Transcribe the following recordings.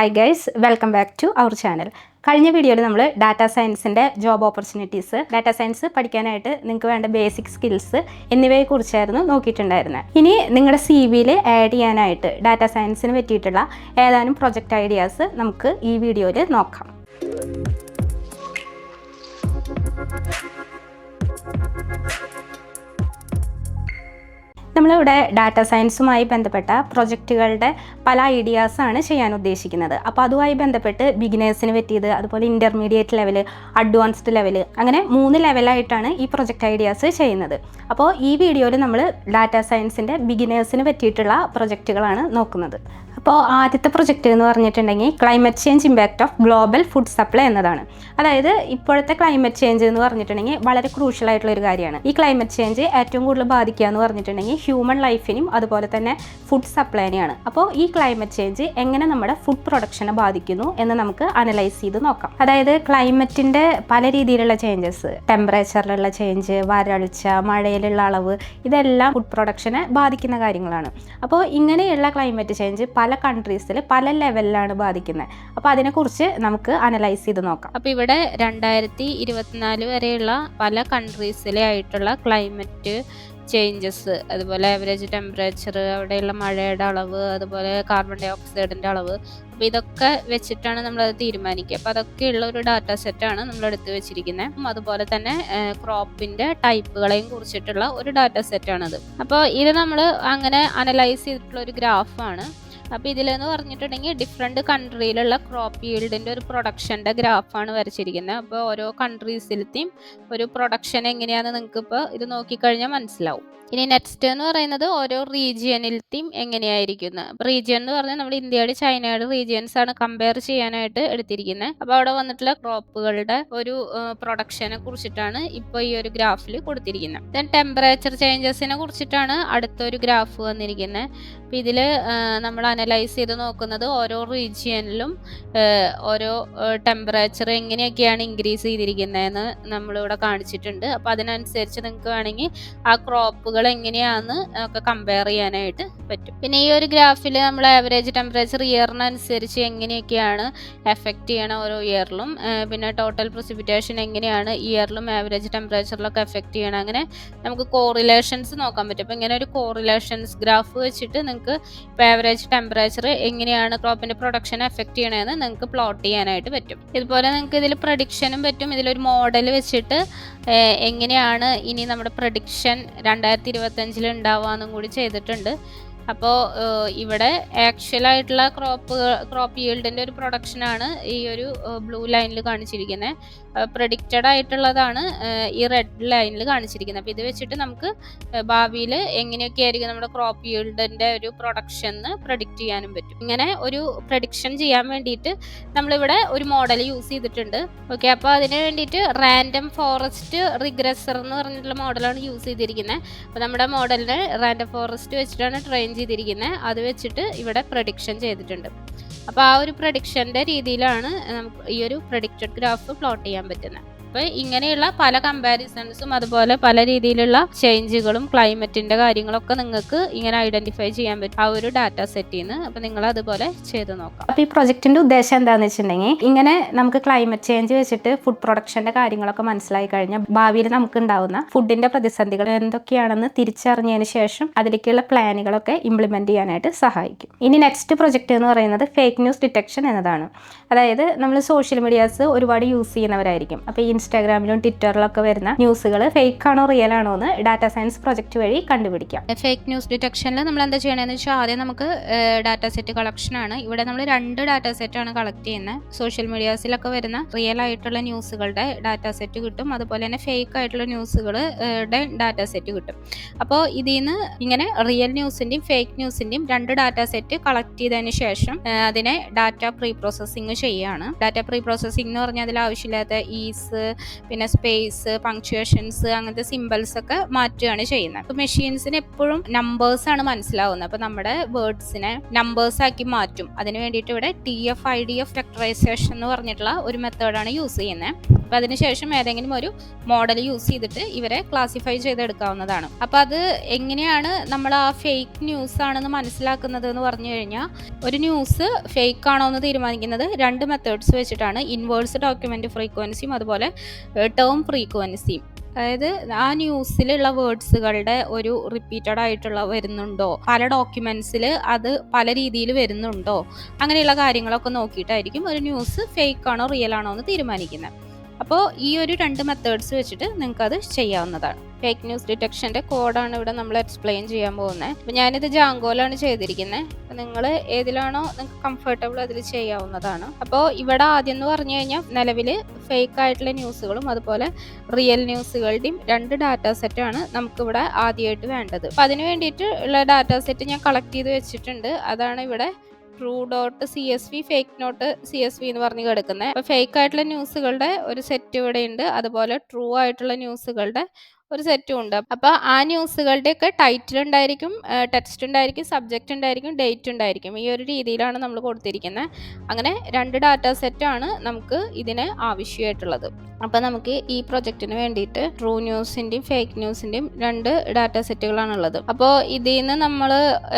Hi guys welcome back to our channel കഴിഞ്ഞ വീഡിയോയിൽ നമ്മൾ ഡാറ്റാ സയൻസിന്റെ ജോബ് ഓപ്പർച്യൂണിറ്റീസ് ഡാറ്റാ സയൻസ് പഠിക്കാനായിട്ട് നിങ്ങൾക്ക് വേണ്ട ബേസിക് സ്കിൽസ് എന്നിവയെക്കുറിച്ചായിരുന്നു നോക്കിയിട്ടുണ്ടായിരുന്നത് ഇനി നിങ്ങളുടെ സി വിയിൽ ആഡ് ചെയ്യാനായിട്ട് ഡാറ്റാ സയൻസിന് പറ്റിയിട്ടുള്ള ഏതാനും പ്രൊജക്റ്റ് ഐഡിയാസ് നമുക്ക് ഈ വീഡിയോയിൽ നോക്കാം. നമ്മളിവിടെ ഡാറ്റാ സയൻസുമായി ബന്ധപ്പെട്ട പ്രൊജക്റ്റുകളുടെ പല ഐഡിയാസാണ് ചെയ്യാൻ ഉദ്ദേശിക്കുന്നത്. അപ്പോൾ അതുമായി ബന്ധപ്പെട്ട് ബിഗിനേഴ്സിന് പറ്റിയത് അതുപോലെ ഇന്റർമീഡിയറ്റ് ലെവൽ അഡ്വാൻസ്ഡ് ലെവൽ അങ്ങനെ മൂന്ന് ലെവലായിട്ടാണ് ഈ പ്രൊജക്റ്റ് ഐഡിയാസ് ചെയ്യുന്നത്. അപ്പോൾ ഈ വീഡിയോയിൽ നമ്മൾ ഡാറ്റാ സയൻസിന്റെ ബിഗിനേഴ്സിന് പറ്റിയിട്ടുള്ള പ്രൊജക്റ്റുകളാണ് നോക്കുന്നത്. അപ്പോൾ ആദ്യത്തെ പ്രൊജക്റ്റ് എന്ന് പറഞ്ഞിട്ടുണ്ടെങ്കിൽ climate change impact of global food supply എന്നതാണ്. അതായത് ഇപ്പോഴത്തെ ക്ലൈമറ്റ് ചേഞ്ച് എന്ന് പറഞ്ഞിട്ടുണ്ടെങ്കിൽ വളരെ ക്രൂഷ്യൽ ആയിട്ടുള്ള ഒരു കാര്യമാണ്. ഈ ക്ലൈമറ്റ് ചേഞ്ച് ഏറ്റവും കൂടുതൽ ബാധിക്കുക എന്ന് പറഞ്ഞിട്ടുണ്ടെങ്കിൽ ഹ്യൂമൻ ലൈഫിനും അതുപോലെ തന്നെ ഫുഡ് സപ്ലൈനെയാണ് അപ്പോൾ ഈ ക്ലൈമറ്റ് ചേഞ്ച് എങ്ങനെ നമ്മുടെ ഫുഡ് പ്രൊഡക്ഷനെ ബാധിക്കുന്നു എന്ന് നമുക്ക് അനലൈസ് ചെയ്ത് നോക്കാം. അതായത് ക്ലൈമറ്റിന്റെ പല രീതിയിലുള്ള ചേഞ്ചസ് ടെമ്പറേച്ചറിലുള്ള ചേഞ്ച് വരൾച്ച മഴയിലുള്ള അളവ് ഇതെല്ലാം ഫുഡ് പ്രൊഡക്ഷനെ ബാധിക്കുന്ന കാര്യങ്ങളാണ്. അപ്പോൾ ഇങ്ങനെയുള്ള ക്ലൈമറ്റ് ചേഞ്ച് പല കൺട്രീസിൽ പല ലെവലിലാണ് ബാധിക്കുന്നത് അപ്പോൾ അതിനെക്കുറിച്ച് നമുക്ക് അനലൈസ് ചെയ്ത് നോക്കാം. അപ്പോൾ ഇവിടെ രണ്ടായിരത്തി ഇരുപത്തിനാല് വരെയുള്ള പല കൺട്രീസിലെ ആയിട്ടുള്ള ക്ലൈമറ്റ് ചേഞ്ചസ് അതുപോലെ ആവറേജ് ടെമ്പറേച്ചർ അവിടെയുള്ള മഴയുടെ അളവ് അതുപോലെ കാർബൺ ഡൈ ഓക്സൈഡിന്റെ അളവ് അപ്പോൾ ഇതൊക്കെ വെച്ചിട്ടാണ് നമ്മളത് തീരുമാനിക്കുക. അപ്പോൾ അതൊക്കെയുള്ള ഒരു ഡാറ്റ സെറ്റാണ് നമ്മൾ എടുത്ത് വെച്ചിരിക്കുന്നത് അതുപോലെ തന്നെ ക്രോപ്പിന്റെ ടൈപ്പുകളെയും കുറിച്ചിട്ടുള്ള ഒരു ഡാറ്റ സെറ്റാണത് അപ്പോൾ ഇത് നമ്മൾ അങ്ങനെ അനലൈസ് ചെയ്തിട്ടുള്ള ഒരു ഗ്രാഫാണ് അപ്പോൾ ഇതിലെന്ന് പറഞ്ഞിട്ടുണ്ടെങ്കിൽ ഡിഫറെന്റ് കൺട്രിയിലുള്ള ക്രോപ്പ് ഈൽഡിന്റെ ഒരു പ്രൊഡക്ഷന്റെ ഗ്രാഫാണ് വരച്ചിരിക്കുന്നത്. അപ്പോൾ ഓരോ കൺട്രീസിലത്തെയും ഒരു പ്രൊഡക്ഷൻ എങ്ങനെയാണെന്ന് നിങ്ങൾക്ക് ഇപ്പോൾ ഇത് നോക്കിക്കഴിഞ്ഞാൽ മനസ്സിലാവും. ഇനി നെക്സ്റ്റ് എന്ന് പറയുന്നത് ഓരോ റീജിയനിലത്തെയും എങ്ങനെയായിരിക്കുന്നത് അപ്പോൾ റീജിയൻ എന്ന് പറഞ്ഞാൽ നമ്മൾ ഇന്ത്യയുടെ ചൈനയുടെ റീജിയൻസ് ആണ് കമ്പയർ ചെയ്യാനായിട്ട് എടുത്തിരിക്കുന്നത്. അപ്പോൾ അവിടെ വന്നിട്ടുള്ള ക്രോപ്പുകളുടെ ഒരു പ്രൊഡക്ഷനെ കുറിച്ചിട്ടാണ് ഇപ്പോൾ ഈ ഒരു ഗ്രാഫിൽ കൊടുത്തിരിക്കുന്നത്. ദെൻ ടെമ്പറേച്ചർ ചേഞ്ചസിനെ കുറിച്ചിട്ടാണ് അടുത്തൊരു ഗ്രാഫ് വന്നിരിക്കുന്നത്. അപ്പോൾ ഇതിൽ നമ്മൾ അനലൈസ് ചെയ്ത് നോക്കുന്നത് ഓരോ റീജിയനിലും ഓരോ ടെമ്പറേച്ചർ എങ്ങനെയൊക്കെയാണ് ഇൻക്രീസ് ചെയ്തിരിക്കുന്നതെന്ന് നമ്മളിവിടെ കാണിച്ചിട്ടുണ്ട്. അപ്പോൾ അതിനനുസരിച്ച് നിങ്ങൾക്ക് വേണമെങ്കിൽ ആ ക്രോപ്പുകൾ എങ്ങനെയാണെന്ന് ഒക്കെ കമ്പയർ ചെയ്യാനായിട്ട് പറ്റും. പിന്നെ ഈ ഒരു ഗ്രാഫിൽ നമ്മൾ ആവറേജ് ടെമ്പറേച്ചർ ഇയറിനനുസരിച്ച് എങ്ങനെയൊക്കെയാണ് എഫക്റ്റ് ചെയ്യണം ഓരോ ഇയറിലും പിന്നെ ടോട്ടൽ പ്രസിപിറ്റേഷൻ എങ്ങനെയാണ് ഇയറിലും ആവറേജ് ടെമ്പറേച്ചറിലൊക്കെ എഫക്റ്റ് ചെയ്യണം അങ്ങനെ നമുക്ക് കോറിലേഷൻസ് നോക്കാൻ പറ്റും. അപ്പോൾ ഇങ്ങനെ ഒരു കോറിലേഷൻസ് ഗ്രാഫ് വെച്ചിട്ട് നിങ്ങൾക്ക് ഇപ്പോൾ ആവറേജ് ടെമ്പറേച്ചർ എങ്ങനെയാണ് ക്രോപ്പിന്റെ പ്രൊഡക്ഷൻ എഫക്ട് ചെയ്യണമെന്ന് നിങ്ങൾക്ക് പ്ലോട്ട് ചെയ്യാനായിട്ട് പറ്റും. ഇതുപോലെ നിങ്ങൾക്ക് ഇതിൽ പ്രഡിക്ഷനും പറ്റും. ഇതിലൊരു മോഡൽ വെച്ചിട്ട് എങ്ങനെയാണ് ഇനി നമ്മുടെ പ്രഡിക്ഷൻ രണ്ടായിരത്തി ഇരുപത്തഞ്ചിൽ ഉണ്ടാവുകയെന്നും കൂടി ചെയ്തിട്ടുണ്ട്. അപ്പോൾ ഇവിടെ ആക്ച്വൽ ആയിട്ടുള്ള ക്രോപ്പ് ക്രോപ്പ് ഈൽഡിന്റെ ഒരു പ്രൊഡക്ഷനാണ് ഈ ഒരു ബ്ലൂ ലൈനിൽ കാണിച്ചിരിക്കുന്നത് പ്രഡിക്റ്റഡ് ആയിട്ടുള്ളതാണ് ഈ റെഡ് ലൈനിൽ കാണിച്ചിരിക്കുന്നത്. അപ്പോൾ ഇത് വെച്ചിട്ട് നമുക്ക് ഭാവിയിൽ എങ്ങനെയൊക്കെ ആയിരിക്കും നമ്മുടെ ക്രോപ്പ് യീൽഡിന്റെ ഒരു പ്രൊഡക്ഷൻ പ്രഡിക്റ്റ് ചെയ്യാനും പറ്റും. ഇങ്ങനെ ഒരു പ്രഡിക്ഷൻ ചെയ്യാൻ വേണ്ടിയിട്ട് നമ്മളിവിടെ ഒരു മോഡൽ യൂസ് ചെയ്തിട്ടുണ്ട്. ഓക്കെ അപ്പോൾ അതിന് വേണ്ടിയിട്ട് റാൻഡം ഫോറസ്റ്റ് റിഗ്രസർ എന്ന് പറഞ്ഞിട്ടുള്ള മോഡലാണ് യൂസ് ചെയ്തിരിക്കുന്നത് അപ്പോൾ നമ്മുടെ മോഡലിനെ റാൻഡം ഫോറസ്റ്റ് വെച്ചിട്ടാണ് ട്രെയിൻ ചെയ്തിരിക്കുന്നത് അത് വെച്ചിട്ട് ഇവിടെ പ്രഡിക്ഷൻ ചെയ്തിട്ടുണ്ട്. അപ്പോൾ ആ ഒരു പ്രൊഡിക്ഷന്റെ രീതിയിലാണ് നമുക്ക് ഈ ഒരു പ്രഡിക്റ്റഡ് ഗ്രാഫ് പ്ലോട്ട് ചെയ്യാൻ പറ്റുന്നത് അപ്പോൾ ഇങ്ങനെയുള്ള പല കമ്പാരിസൺസും അതുപോലെ പല രീതിയിലുള്ള ചേഞ്ചുകളും ക്ലൈമറ്റിന്റെ കാര്യങ്ങളൊക്കെ നിങ്ങൾക്ക് ഇങ്ങനെ ഐഡന്റിഫൈ ചെയ്യാൻ പറ്റും. ആ ഒരു ഡാറ്റ സെറ്റിൽ നിന്ന് അപ്പോൾ നിങ്ങൾ അതുപോലെ ചെയ്ത് നോക്കാം. അപ്പോൾ ഈ പ്രൊജക്റ്റിന്റെ ഉദ്ദേശം എന്താണെന്ന് വെച്ചിട്ടുണ്ടെങ്കിൽ ഇങ്ങനെ നമുക്ക് ക്ലൈമറ്റ് ചേഞ്ച് വെച്ചിട്ട് ഫുഡ് പ്രൊഡക്ഷന്റെ കാര്യങ്ങളൊക്കെ മനസ്സിലായി കഴിഞ്ഞാൽ ഭാവിയിൽ നമുക്ക് ഉണ്ടാവുന്ന ഫുഡിന്റെ പ്രതിസന്ധികൾ എന്തൊക്കെയാണെന്ന് തിരിച്ചറിഞ്ഞതിന് ശേഷം അതിലേക്കുള്ള പ്ലാനുകളൊക്കെ ഇംപ്ലിമെന്റ് ചെയ്യാനായിട്ട് സഹായിക്കും. ഇനി നെക്സ്റ്റ് പ്രൊജക്റ്റ് എന്ന് പറയുന്നത് ഫേക്ക് ന്യൂസ് ഡിറ്റക്ഷൻ എന്നതാണ്. അതായത് നമ്മൾ സോഷ്യൽ മീഡിയാസ് ഒരുപാട് യൂസ് ചെയ്യുന്നവരായിരിക്കും. അപ്പോൾ ഈ ഇൻസ്റ്റാഗ്രാമിലും ട്വിറ്ററിലൊക്കെ വരുന്ന ന്യൂസുകൾ ഫേക്ക് ആണോ റിയൽ ആണോ എന്ന് ഡാറ്റ സയൻസ് പ്രൊജക്ട് വഴി കണ്ടുപിടിക്കാം. ഫേക്ക് ന്യൂസ് ഡിറ്റക്ഷനിൽ നമ്മൾ എന്താ ചെയ്യണമെന്ന് വെച്ചാൽ ആദ്യം നമുക്ക് ഡാറ്റ സെറ്റ് കളക്ഷൻ ആണ്. ഇവിടെ നമ്മൾ രണ്ട് ഡാറ്റ സെറ്റ് ആണ് കളക്ട് ചെയ്യുന്നത് സോഷ്യൽ മീഡിയാസിലൊക്കെ വരുന്ന റിയൽ ആയിട്ടുള്ള ന്യൂസുകളുടെ ഡാറ്റ സെറ്റ് കിട്ടും. അതുപോലെ തന്നെ ഫേക്ക് ആയിട്ടുള്ള ന്യൂസുകളുടെ ഡാറ്റ സെറ്റ് കിട്ടും. അപ്പോൾ ഇതിൽ നിന്ന് ഇങ്ങനെ റിയൽ ന്യൂസിന്റെയും ഫേക്ക് ന്യൂസിന്റെയും രണ്ട് ഡാറ്റ സെറ്റ് കളക്ട് ചെയ്തതിന് ശേഷം അതിനെ ഡാറ്റ പ്രീ പ്രോസസ്സിങ് ചെയ്യുകയാണ്. ഡാറ്റ പ്രീ പ്രോസസ്സിംഗ് എന്ന് പറഞ്ഞാൽ അതിൽ ആവശ്യമില്ലാത്ത ഈസ് പിന്നെ സ്പേസ് പങ്ക്ച്വേഷൻസ് അങ്ങനത്തെ സിമ്പിൾസ് ഒക്കെ മാറ്റുകയാണ് ചെയ്യുന്നത്. അപ്പോൾ മെഷീൻസിന് എപ്പോഴും നമ്പേഴ്സ് ആണ് മനസ്സിലാവുന്നത്. അപ്പോൾ നമ്മുടെ വേർഡ്സിനെ നമ്പേഴ്സ് ആക്കി മാറ്റും. അതിന് വേണ്ടിയിട്ട് ഇവിടെ T F I D F vectorisation എന്ന് പറഞ്ഞിട്ടുള്ള ഒരു മെത്തേഡാണ് യൂസ് ചെയ്യുന്നത്. അപ്പോൾ അതിനുശേഷം ഏതെങ്കിലും ഒരു മോഡൽ യൂസ് ചെയ്തിട്ട് ഇവരെ ക്ലാസിഫൈ ചെയ്തെടുക്കാവുന്നതാണ്. അപ്പോൾ അത് എങ്ങനെയാണ് നമ്മൾ ആ ഫേക്ക് ന്യൂസ് ആണെന്ന് മനസ്സിലാക്കുന്നത് എന്ന് പറഞ്ഞു കഴിഞ്ഞാൽ ഒരു ന്യൂസ് ഫേക്ക് ആണോ എന്ന് തീരുമാനിക്കുന്നത് രണ്ട് മെത്തേഡ്സ് വെച്ചിട്ടാണ്. ഇൻവേഴ്സ് ഡോക്യുമെന്റ് ഫ്രീക്വൻസിയും അതുപോലെ ടേം ഫ്രീക്വൻസിയും അതായത് ആ ന്യൂസിലുള്ള വേർഡ്സുകളുടെ ഒരു റിപ്പീറ്റഡ് ആയിട്ടുള്ള വരുന്നുണ്ടോ? പല ഡോക്യുമെന്റ്സിൽ അത് പല രീതിയിൽ വരുന്നുണ്ടോ? അങ്ങനെയുള്ള കാര്യങ്ങളൊക്കെ നോക്കിയിട്ടായിരിക്കും ഒരു ന്യൂസ് ഫേക്ക് ആണോ റിയൽ ആണോ എന്ന് തീരുമാനിക്കുന്നത്. അപ്പോൾ ഈ ഒരു രണ്ട് മെത്തേഡ്സ് വെച്ചിട്ട് നിങ്ങൾക്ക് അത് ചെയ്യാവുന്നതാണ് ഫേക്ക് ന്യൂസ് ഡിറ്റക്ഷന്റെ കോഡാണ് ഇവിടെ നമ്മൾ എക്സ്പ്ലെയിൻ ചെയ്യാൻ പോകുന്നത് അപ്പോൾ ഞാനിത് ജാങ്കോലാണ് ചെയ്തിരിക്കുന്നത് അപ്പോൾ നിങ്ങൾ ഏതിലാണോ നിങ്ങൾക്ക് കംഫർട്ടബിൾ അതിൽ ചെയ്യാവുന്നതാണ്. അപ്പോൾ ഇവിടെ ആദ്യം എന്ന് പറഞ്ഞു കഴിഞ്ഞാൽ നിലവിൽ ഫേക്ക് ആയിട്ടുള്ള ന്യൂസുകളും അതുപോലെ റിയൽ ന്യൂസുകളുടെയും രണ്ട് ഡാറ്റ സെറ്റാണ് നമുക്കിവിടെ ആദ്യമായിട്ട് വേണ്ടത്. അപ്പോൾ അതിന് വേണ്ടിയിട്ട് ഉള്ള ഡാറ്റ സെറ്റ് ഞാൻ കളക്ട് ചെയ്ത് വെച്ചിട്ടുണ്ട്. അതാണ് ഇവിടെ true dot C S V fake dot C S V എന്ന് പറഞ്ഞ് കിടക്കുന്നത് അപ്പോൾ ഫേക്ക് ആയിട്ടുള്ള ന്യൂസുകളുടെ ഒരു സെറ്റ് ഇവിടെ ഉണ്ട് അതുപോലെ ട്രൂ ആയിട്ടുള്ള ന്യൂസുകളുടെ ഒരു സെറ്റും ഉണ്ട്. അപ്പോൾ ആ ന്യൂസുകളുടെ ഒക്കെ ടൈറ്റിൽ ഉണ്ടായിരിക്കും ടെക്സ്റ്റ് ഉണ്ടായിരിക്കും സബ്ജക്റ്റ് ഉണ്ടായിരിക്കും ഡേറ്റ് ഉണ്ടായിരിക്കും. ഈ ഒരു രീതിയിലാണ് നമ്മൾ കൊടുത്തിരിക്കുന്നത് അങ്ങനെ രണ്ട് ഡാറ്റ സെറ്റാണ് നമുക്ക് ഇതിന് ആവശ്യമായിട്ടുള്ളത്. അപ്പോൾ നമുക്ക് ഈ പ്രൊജക്റ്റിന് വേണ്ടിയിട്ട് ട്രൂ ന്യൂസിന്റെയും ഫേക്ക് ന്യൂസിന്റെയും രണ്ട് ഡാറ്റാ സെറ്റുകളാണ് ഉള്ളത് അപ്പോൾ ഇതിൽ നിന്ന് നമ്മൾ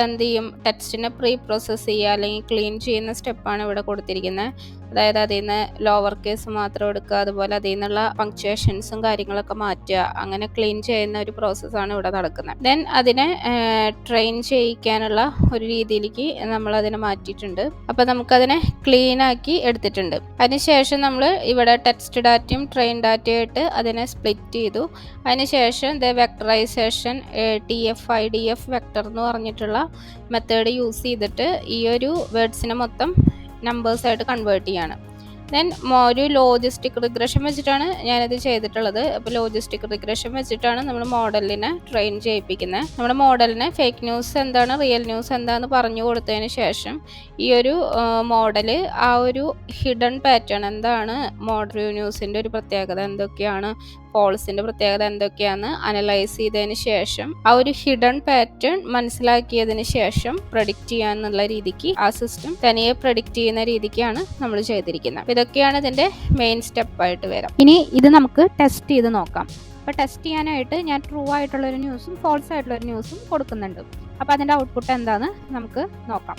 എന്ത് ചെയ്യും? ടെക്സ്റ്റിനെ പ്രീ പ്രോസസ്സ് ചെയ്യുക അല്ലെങ്കിൽ ക്ലീൻ ചെയ്യുന്ന സ്റ്റെപ്പാണ് ഇവിടെ കൊടുത്തിരിക്കുന്നത് അതായത് അതിൽ നിന്ന് ലോവർ കേസ് മാത്രം എടുക്കുക അതുപോലെ അതിൽ നിന്നുള്ള പങ്ക്ച്വേഷൻസും കാര്യങ്ങളൊക്കെ മാറ്റുക അങ്ങനെ ക്ലീൻ ചെയ്യുന്ന ഒരു പ്രോസസ്സാണ് ഇവിടെ നടക്കുന്നത്. ദെൻ അതിനെ ട്രെയിൻ ചെയ്യിക്കാനുള്ള ഒരു രീതിയിലേക്ക് നമ്മൾ അതിനെ മാറ്റിയിട്ടുണ്ട്. അപ്പോൾ നമുക്കതിനെ ക്ലീൻ ആക്കി എടുത്തിട്ടുണ്ട്. അതിനുശേഷം നമ്മൾ ഇവിടെ ടെക്സ്റ്റ് ഡാറ്റയും ട്രെയിൻ ഡാറ്റയായിട്ട് അതിനെ സ്പ്ലിറ്റ് ചെയ്തു. അതിനുശേഷം the vectorisation T F I D F vector എന്ന് പറഞ്ഞിട്ടുള്ള മെത്തേഡ് യൂസ് ചെയ്തിട്ട് ഈ ഒരു വേർഡ്സിനെ മൊത്തം നമ്പേഴ്സ് ആയിട്ട് കൺവേർട്ട് ചെയ്യാണ്. ദെൻ ഒരു ലോജിസ്റ്റിക് റിഗ്രഷൻ വെച്ചിട്ടാണ് ഞാനിത് ചെയ്തിട്ടുള്ളത്. അപ്പോൾ ലോജിസ്റ്റിക് റിഗ്രഷൻ വെച്ചിട്ടാണ് നമ്മൾ മോഡലിനെ ട്രെയിൻ ചെയ്യിപ്പിക്കുന്നത് നമ്മുടെ മോഡലിനെ ഫേക്ക് ന്യൂസ് എന്താണ് റിയൽ ന്യൂസ് എന്താണെന്ന് പറഞ്ഞു കൊടുത്തതിന് ശേഷം ഈ ഒരു മോഡൽ ആ ഒരു ഹിഡൻ പാറ്റേൺ എന്താണ് മോഡൽ ന്യൂസിന്റെ ഒരു പ്രത്യേകത എന്തൊക്കെയാണ് പോൾസിന്റെ പ്രത്യേകത എന്തൊക്കെയാണ് അനലൈസ് ചെയ്തതിന് ശേഷം ആ ഒരു ഹിഡൻ പാറ്റേൺ മനസ്സിലാക്കിയതിന് ശേഷം പ്രഡിക്റ്റ് ചെയ്യാന്നുള്ള രീതിക്ക് ആ സിസ്റ്റം തനിയെ പ്രഡിക്റ്റ് ചെയ്യുന്ന രീതിക്കാണ് നമ്മൾ ചെയ്തിരിക്കുന്നത് ഇതൊക്കെയാണ് ഇതിന്റെ മെയിൻ സ്റ്റെപ്പായിട്ട് വരാം. ഇനി ഇത് നമുക്ക് ടെസ്റ്റ് ചെയ്ത് നോക്കാം. അപ്പോൾ ടെസ്റ്റ് ചെയ്യാനായിട്ട് ഞാൻ ട്രൂ ആയിട്ടുള്ളൊരു ന്യൂസും ഫോൾസ് ആയിട്ടുള്ളൊരു ന്യൂസും കൊടുക്കുന്നുണ്ട്. അപ്പോൾ അതിന്റെ ഔട്ട്പുട്ട് എന്താണെന്ന് നമുക്ക് നോക്കാം.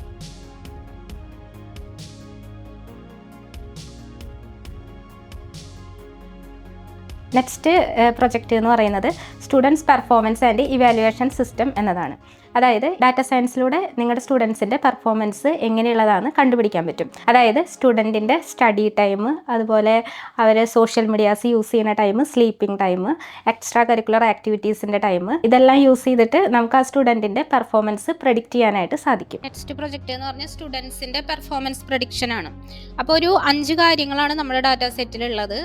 നെക്സ്റ്റ് പ്രൊജക്റ്റ് എന്ന് പറയുന്നത് students performance and evaluation system എന്നതാണ്. അതായത് ഡാറ്റ സയൻസിലൂടെ നിങ്ങളുടെ സ്റ്റുഡൻസിന്റെ പെർഫോമൻസ് എങ്ങനെയുള്ളതാണ് കണ്ടുപിടിക്കാൻ പറ്റും. അതായത് സ്റ്റുഡന്റിന്റെ സ്റ്റഡി ടൈം അതുപോലെ അവർ സോഷ്യൽ മീഡിയാസ് യൂസ് ചെയ്യുന്ന time sleeping time extra curricular ആക്ടിവിറ്റീസിന്റെ time ഇതെല്ലാം യൂസ് ചെയ്തിട്ട് നമുക്ക് ആ സ്റ്റുഡന്റിന്റെ പെർഫോമൻസ് പ്രഡിക്റ്റ് ചെയ്യാനായിട്ട് സാധിക്കും. നെക്സ്റ്റ് പ്രൊജക്റ്റ് എന്ന് പറഞ്ഞാൽ സ്റ്റുഡൻസിന്റെ പെർഫോമൻസ് പ്രഡിക്ഷൻ ആണ്. അപ്പോൾ ഒരു അഞ്ച് കാര്യങ്ങളാണ് നമ്മുടെ ഡാറ്റ സെറ്റിലുള്ളത്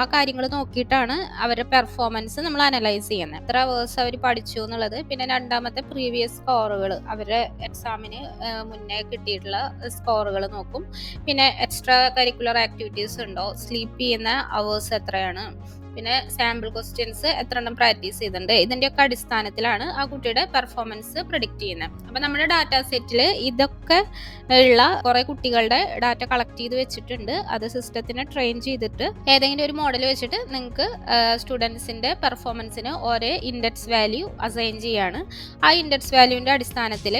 ആ കാര്യങ്ങൾ നോക്കിയിട്ടാണ് അവരുടെ പെർഫോമൻസ് നമ്മൾ അനലൈസ് ചെയ്യുന്നത്. എത്ര വേഴ്സ് അവർ പഠിച്ചു എന്നുള്ളത്. പിന്നെ രണ്ടാമത്തെ പ്രീവിയസ് സ്കോറുകൾ അവരുടെ എക്സാമിന് മുന്നേ കിട്ടിയിട്ടുള്ള സ്കോറുകൾ നോക്കും. പിന്നെ എക്സ്ട്രാ കരിക്കുലർ ആക്ടിവിറ്റീസ് ഉണ്ടോ? സ്ലീപ്പ് ചെയ്യുന്ന അവേഴ്സ് എത്രയാണ്? പിന്നെ സാമ്പിൾ ക്വസ്റ്റ്യൻസ് എത്ര എണ്ണം പ്രാക്ടീസ് ചെയ്തിട്ടുണ്ട് ഇതിന്റെയൊക്കെ അടിസ്ഥാനത്തിലാണ് ആ കുട്ടിയുടെ പെർഫോമൻസ് പ്രഡിക്റ്റ് ചെയ്യുന്നത്. അപ്പം നമ്മുടെ ഡാറ്റ സെറ്റിൽ ഇതൊക്കെ ഉള്ള കുറേ കുട്ടികളുടെ ഡാറ്റ കളക്ട് ചെയ്ത് വെച്ചിട്ടുണ്ട്. അത് സിസ്റ്റത്തിനെ ട്രെയിൻ ചെയ്തിട്ട് ഏതെങ്കിലും ഒരു മോഡൽ വെച്ചിട്ട് നിങ്ങൾക്ക് സ്റ്റുഡൻസിന്റെ പെർഫോമൻസിന് ഒരേ ഇൻഡെക്സ് വാല്യൂ അസൈൻ ചെയ്യാണ്. ആ ഇൻഡെക്സ് വാല്യൂവിന്റെ അടിസ്ഥാനത്തിൽ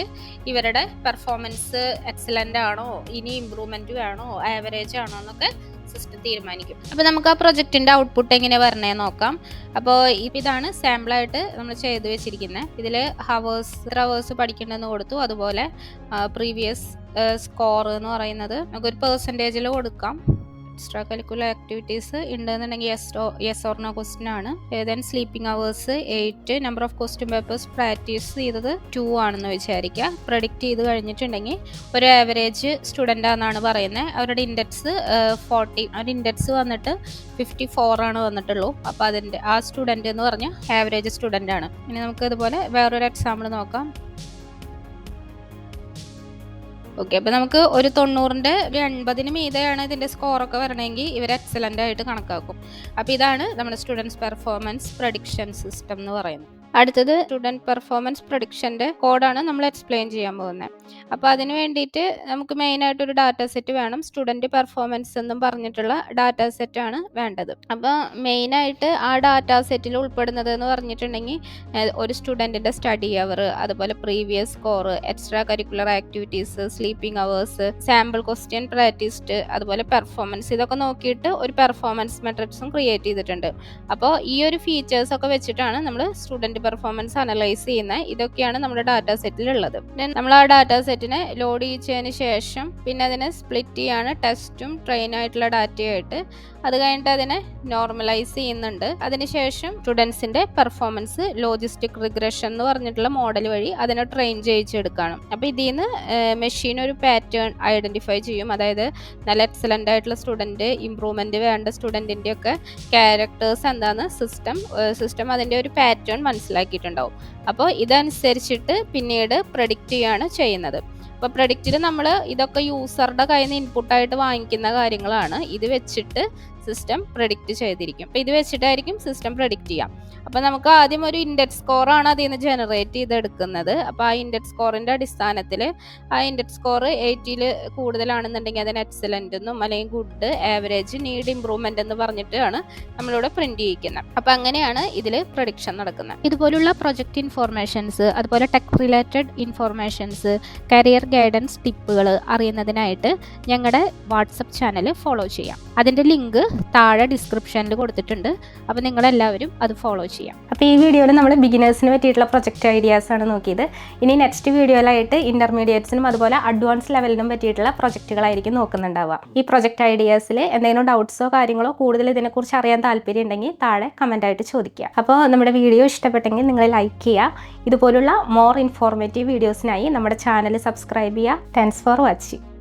ഇവരുടെ പെർഫോമൻസ് എക്സലന്റ് ആണോ ഇനി ഇമ്പ്രൂവ്മെന്റ് വേണോ ആവറേജ് ആണോ എന്നൊക്കെ സിസ്റ്റം തീരുമാനിക്കും. അപ്പോൾ നമുക്ക് ആ പ്രൊജക്റ്റിന്റെ ഔട്ട്പുട്ട് എങ്ങനെ വരണേ നോക്കാം. അപ്പോൾ ഇതാണ് സാമ്പിളായിട്ട് നമ്മൾ ചെയ്തു വെച്ചിരിക്കുന്നത് ഇതിൽ ഹവേഴ്സ് എത്ര പഠിക്കേണ്ടതെന്ന് കൊടുത്തു. അതുപോലെ പ്രീവിയസ് സ്കോർ എന്ന് പറയുന്നത് നമുക്കൊരു പെർസെന്റേജിൽ കൊടുക്കാം. എക്സ്ട്രാ കരിക്കുലർ ആക്ടിവിറ്റീസ് ഉണ്ടെന്നുണ്ടെങ്കിൽ yes yes or no question ആണ്. Then sleeping hours eight number of question papers practice ചെയ്തത് ടു ആണെന്ന് വിചാരിക്കുക. പ്രഡിക്റ്റ് ചെയ്ത് കഴിഞ്ഞിട്ടുണ്ടെങ്കിൽ ഒരു ആവറേജ് സ്റ്റുഡന്റ് ആണെന്നാണ് പറയുന്നത്. അവരുടെ ഇൻഡെക്സ് ഫോർട്ടി അവരുടെ ഇൻഡെക്സ് വന്നിട്ട് ഫിഫ്റ്റി ഫോർ ആണ് വന്നിട്ടുള്ളൂ. അപ്പോൾ അതിന്റെ ആ സ്റ്റുഡന്റ് എന്ന് പറഞ്ഞാൽ ആവറേജ് സ്റ്റുഡന്റ് ആണ്. ഇനി നമുക്ക് ഇതുപോലെ വേറൊരു എക്സാമ്പിൾ നോക്കാം. ഓക്കെ അപ്പോൾ നമുക്ക് ഒരു തൊണ്ണൂറിന്റെ ഒരു എൺപതിന് മീതെയാണ് ഇതിന്റെ സ്കോറൊക്കെ വരണമെങ്കിൽ ഇവർ എക്സലന്റ് ആയിട്ട് കണക്കാക്കും. അപ്പോൾ ഇതാണ് നമ്മുടെ സ്റ്റുഡൻസ് പെർഫോമൻസ് പ്രഡിക്ഷൻ സിസ്റ്റം എന്ന് പറയുന്നത്. അടുത്തത് സ്റ്റുഡന്റ് പെർഫോമൻസ് പ്രൊഡിക്ഷന്റെ കോഡാണ് നമ്മൾ എക്സ്പ്ലെയിൻ ചെയ്യാൻ പോകുന്നത്. അപ്പോൾ അതിന് വേണ്ടിയിട്ട് നമുക്ക് മെയിനായിട്ട് ഒരു ഡാറ്റ സെറ്റ് വേണം. സ്റ്റുഡന്റ് പെർഫോമൻസ് എന്നും പറഞ്ഞിട്ടുള്ള ഡാറ്റ സെറ്റാണ് വേണ്ടത്. അപ്പോൾ മെയിനായിട്ട് ആ ഡാറ്റ സെറ്റിൽ ഉൾപ്പെടുന്നത് എന്ന് പറഞ്ഞിട്ടുണ്ടെങ്കിൽ ഒരു സ്റ്റുഡന്റിന്റെ സ്റ്റഡി അവർ അതുപോലെ previous score extracurricular activities sleeping hours sample question practised അതുപോലെ പെർഫോമൻസ് ഇതൊക്കെ നോക്കിയിട്ട് ഒരു പെർഫോമൻസ് മെട്രിക്സും ക്രിയേറ്റ് ചെയ്തിട്ടുണ്ട്. അപ്പോൾ ഈ ഒരു ഫീച്ചേഴ്സ് ഒക്കെ വെച്ചിട്ടാണ് നമ്മൾ സ്റ്റുഡന്റ് പെർഫോമൻസ് അനലൈസ് ചെയ്യുന്ന ഇതൊക്കെയാണ് നമ്മുടെ ഡാറ്റ സെറ്റിലുള്ളത് പിന്നെ നമ്മൾ ആ ഡാറ്റ സെറ്റിനെ ലോഡ് ചെയ്തതിന് ശേഷം പിന്നെ അതിനെ സ്പ്ലിറ്റ് ചെയ്യാണ് ടെസ്റ്റും ട്രെയിൻ ആയിട്ടുള്ള ഡാറ്റയായിട്ട് അത് കഴിഞ്ഞിട്ട് അതിനെ നോർമലൈസ് ചെയ്യുന്നുണ്ട്. അതിനുശേഷം സ്റ്റുഡൻസിന്റെ പെർഫോമൻസ് ലോജിസ്റ്റിക് റിഗ്രഷൻ എന്ന് പറഞ്ഞിട്ടുള്ള മോഡൽ വഴി അതിനെ ട്രെയിൻ ചെയ്യിച്ചെടുക്കണം അപ്പോൾ ഇതിൽ നിന്ന് മെഷീൻ ഒരു പാറ്റേൺ ഐഡന്റിഫൈ ചെയ്യും. അതായത് നല്ല എക്സലന്റ് ആയിട്ടുള്ള സ്റ്റുഡന്റ് ഇമ്പ്രൂവ്മെന്റ് വേണ്ട സ്റ്റുഡന്റിന്റെ ഒക്കെ ക്യാരക്ടേഴ്സ് എന്താണെന്ന് സിസ്റ്റം സിസ്റ്റം അതിന്റെ ഒരു പാറ്റേൺ മനസ്സിലാക്കിയിട്ടുണ്ടാവും. അപ്പോൾ ഇതനുസരിച്ചിട്ട് പിന്നീട് പ്രഡിക്റ്റ് ചെയ്യാണ് ചെയ്യുന്നത്. അപ്പോൾ പ്രഡിക്റ്റിൽ നമ്മൾ ഇതൊക്കെ യൂസറുടെ കയ്യിൽ നിന്ന് ഇൻപുട്ടായിട്ട് വാങ്ങിക്കുന്ന കാര്യങ്ങളാണ്. ഇത് വെച്ചിട്ട് സിസ്റ്റം പ്രഡിക്റ്റ് ചെയ്തിരിക്കും. അപ്പോൾ ഇത് വെച്ചിട്ടായിരിക്കും സിസ്റ്റം പ്രഡിക്റ്റ് ചെയ്യാം. അപ്പോൾ നമുക്ക് ആദ്യം ഒരു ഇൻഡെക്സ് സ്കോറാണ് അതിൽ നിന്ന് ജനറേറ്റ് ചെയ്തെടുക്കുന്നത്. അപ്പോൾ ആ ഇൻഡെക്സ് സ്കോറിന്റെ അടിസ്ഥാനത്തിൽ ആ ഇൻഡെക്സ് സ്കോർ എയ്റ്റിയിൽ കൂടുതലാണെന്നുണ്ടെങ്കിൽ അതിന് എക്സലന്റ് എന്നും അല്ലെങ്കിൽ ഗുഡ് ആവറേജ് നീഡ് ഇമ്പ്രൂവ്മെന്റ് എന്ന് പറഞ്ഞിട്ടാണ് നമ്മളിവിടെ പ്രിന്റ് ചെയ്യിക്കുന്നത്. അപ്പോൾ അങ്ങനെയാണ് ഇതിൽ പ്രഡിക്ഷൻ നടക്കുന്നത്. ഇതുപോലുള്ള പ്രൊജക്റ്റ് ഇൻഫോർമേഷൻസ് അതുപോലെ tech related informations career guidance ടിപ്പുകൾ അറിയുന്നതിനായിട്ട് ഞങ്ങളുടെ വാട്സപ്പ് ചാനൽ ഫോളോ ചെയ്യാം. അതിന്റെ ലിങ്ക് താഴെ ഡിസ്ക്രിപ്ഷനിൽ കൊടുത്തിട്ടുണ്ട്. അപ്പോൾ നിങ്ങളെല്ലാവരും അത് ഫോളോ ചെയ്യാം. അപ്പോൾ ഈ വീഡിയോയിൽ നമ്മൾ ബിഗിനേഴ്സിന് പറ്റിയിട്ടുള്ള പ്രൊജക്റ്റ് ഐഡിയാസ് ആണ് നോക്കിയത്. ഇനി നെക്സ്റ്റ് വീഡിയോയിലായിട്ട് ഇന്റർമീഡിയറ്റ്സിനും അതുപോലെ അഡ്വാൻസ് ലെവലിനും പറ്റിയിട്ടുള്ള പ്രൊജക്റ്റുകളായിരിക്കും നോക്കുന്നുണ്ടാവുക. ഈ പ്രൊജക്റ്റ് ഐഡിയാസിൽ എന്തെങ്കിലും ഡൗട്ട്സോ കാര്യങ്ങളോ കൂടുതൽ ഇതിനെക്കുറിച്ച് അറിയാൻ താല്പര്യം ഉണ്ടെങ്കിൽ താഴെ കമന്റായിട്ട് ചോദിക്കുക. അപ്പോൾ നമ്മുടെ വീഡിയോ ഇഷ്ടപ്പെട്ടെങ്കിൽ നിങ്ങൾ ലൈക്ക് ചെയ്യുക. ഇതുപോലുള്ള മോർ ഇൻഫോർമേറ്റീവ് വീഡിയോസിനായി നമ്മുടെ ചാനൽ സബ്സ്ക്രൈബ് ചെയ്യുക. Thanks for watching